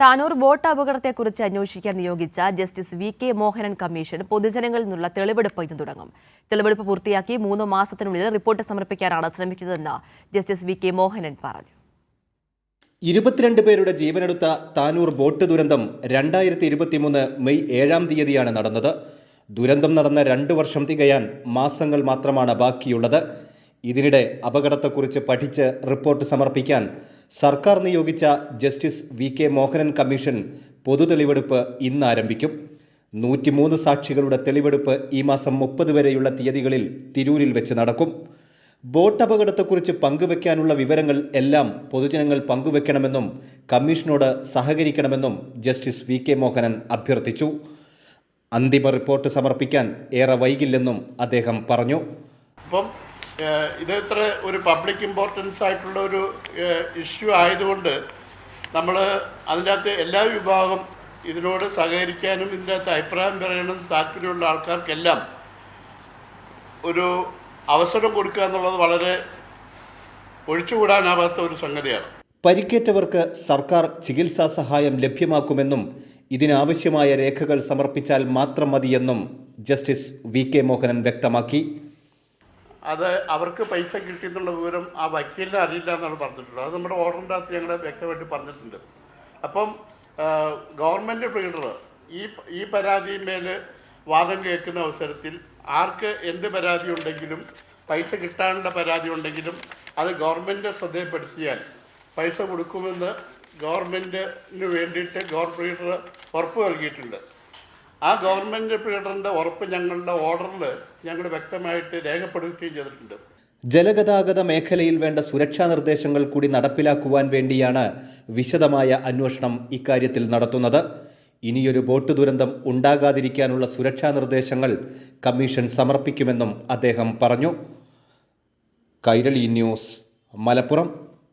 Tanur boat അപകടത്തെക്കുറിച്ച് അന്വേഷിക്കാൻ നിയോഗിച്ച justice V K Mohanan commission പൊതുജനങ്ങളിൽ നിന്നുള്ള തെളിവെടുപ്പ് ഇന്ന് തുടങ്ങും. തെളിവെടുപ്പ് പൂർത്തിയാക്കി മൂന്ന് മാസത്തിനുള്ളിൽ റിപ്പോർട്ട് സമർപ്പിക്കാനാണ് ശ്രമിക്കുന്നതെന്ന് ജസ്റ്റിസ് വി കെ മോഹനൻ പറഞ്ഞു. ഇരുപത്തിരണ്ട് പേരുടെ ജീവനെടുത്ത താനൂർ ബോട്ട് ദുരന്തം രണ്ടായിരത്തി ഇരുപത്തിമൂന്ന് മെയ് ഏഴാം തീയതിയാണ് നടന്നത്. ദുരന്തം നടന്ന രണ്ട് വർഷം തികയാൻ മാസങ്ങൾ മാത്രമാണ് ബാക്കിയുള്ളത്. ഇതിനിടെ അപകടത്തെക്കുറിച്ച് പഠിച്ച് റിപ്പോർട്ട് സമർപ്പിക്കാൻ സർക്കാർ നിയോഗിച്ച justice V K Mohanan commission പൊതു തെളിവെടുപ്പ് ഇന്ന് ആരംഭിക്കും. നൂറ്റിമൂന്ന് സാക്ഷികളുടെ തെളിവെടുപ്പ് ഈ മാസം മുപ്പത് വരെയുള്ള തീയതികളിൽ തിരൂരിൽ വെച്ച് നടക്കും. ബോട്ട് അപകടത്തെക്കുറിച്ച് പങ്കുവെക്കാനുള്ള വിവരങ്ങൾ എല്ലാം പൊതുജനങ്ങൾ പങ്കുവെക്കണമെന്നും കമ്മീഷനോട് സഹകരിക്കണമെന്നും ജസ്റ്റിസ് വി കെ മോഹനൻ അഭ്യർത്ഥിച്ചു. അന്തിമ റിപ്പോർട്ട് സമർപ്പിക്കാൻ ഏറെ വൈകില്ലെന്നും അദ്ദേഹം പറഞ്ഞു. അപ്പം ഇത് ഇത്ര ഒരു പബ്ലിക് ഇമ്പോർട്ടൻസ് ആയിട്ടുള്ള ഒരു ഇഷ്യൂ ആയതുകൊണ്ട് നമ്മൾ അതിന്റെ അകത്ത് എല്ലാ വിഭാഗം ഇതിനോട് സഹകരിക്കാനും ഇതിന്റെ അകത്ത് അഭിപ്രായം പറയണം താല്പര്യമുള്ള ആൾക്കാർക്കെല്ലാം ഒരു അവസരം കൊടുക്കുക എന്നുള്ളത് വളരെ ഒഴിച്ചുകൂടാനാവാത്ത ഒരു സംഗതിയാണ്. പരിക്കേറ്റവർക്ക് സർക്കാർ ചികിത്സാ സഹായം ലഭ്യമാക്കുമെന്നും ഇതിനാവശ്യമായ രേഖകൾ സമർപ്പിച്ചാൽ മാത്രം മതിയെന്നും ജസ്റ്റിസ് വി കെ മോഹനൻ വ്യക്തമാക്കി. അത് അവർക്ക് പൈസ കിട്ടിയെന്നുള്ള വിവരം ആ വക്കീലിനെ അറിയില്ല എന്നാണ് പറഞ്ഞിട്ടുള്ളത്. അത് നമ്മുടെ ഓർഡറിന്റെ അകത്ത് ഞങ്ങൾ വ്യക്തമായിട്ട് പറഞ്ഞിട്ടുണ്ട്. അപ്പം ഗവൺമെന്റ് ഫീഡർ ഈ ഈ പരാതിയിന്മേൽ വാദം കേൾക്കുന്ന അവസരത്തിൽ ആർക്ക് എന്ത് പരാതി ഉണ്ടെങ്കിലും പൈസ കിട്ടാനുള്ള പരാതി ഉണ്ടെങ്കിലും അത് ഗവൺമെന്റ് ശ്രദ്ധയിൽപ്പെടുത്തിയാൽ പൈസ കൊടുക്കുമെന്ന് ഗവൺമെന്റിന് വേണ്ടിയിട്ട് ഗവൺമെന്റ് ഉറപ്പ് നൽകിയിട്ടുണ്ട്. ആ ഗവൺമെന്റ് പ്രീഡറിന്റെ ഉറപ്പ് ഞങ്ങളുടെ ഓർഡറിൽ ഞങ്ങൾ വ്യക്തമായിട്ട് രേഖപ്പെടുത്തുകയും ചെയ്തിട്ടുണ്ട്. ജലഗതാഗത മേഖലയിൽ വേണ്ട സുരക്ഷാ നിർദ്ദേശങ്ങൾ കൂടി നടപ്പിലാക്കുവാൻ വേണ്ടിയാണ് വിശദമായ അന്വേഷണം ഇക്കാര്യത്തിൽ നടത്തുന്നത്. ഇനിയൊരു ബോട്ട് ദുരന്തം ഉണ്ടാകാതിരിക്കാനുള്ള സുരക്ഷാ നിർദ്ദേശങ്ങൾ കമ്മീഷൻ സമർപ്പിക്കുമെന്നും അദ്ദേഹം പറഞ്ഞു. കൈരളി ന്യൂസ് മലപ്പുറം.